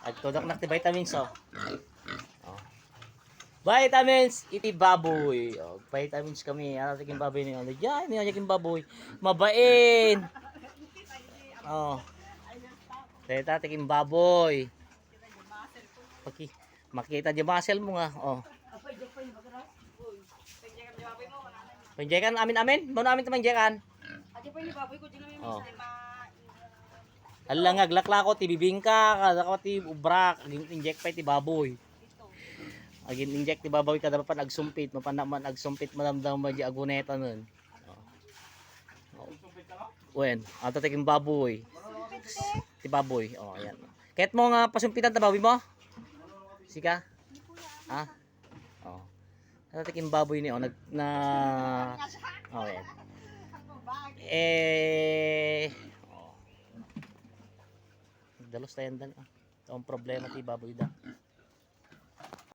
Agtudak na ti vitamins oh. oh. Vitamins iti baboy. Oh, vitamins kami. Ano tiking baboy ni ano? Diyan, ni tiking baboy. Mabain. Oh. Teta tiking baboy. Paki makita di muscle mo nga. Oh. Panjekan amin amin. Mo amin tamanjekan. Ate pa ni baboy ko din namin Oh. Sa ma Ala nga glakla ko ti bibingka, kada ko ti ubrak, aging inject pa ti baboy. Aging inject ti baboy kada pa nagsumpit, mapanaman nagsumpit malamdam mo di aguneta nun. Oh. Wen, ato tiking baboy. Ti baboy. Oh, ayan. Kahit mo nga pasumpitan ta baboy mo? Sika? Ha? Oh. Ato tiking baboy ni oh nag na Oh, ayan. Eh oh. Dalos tayo dan. Ah. Ito ang problema ti baboy da.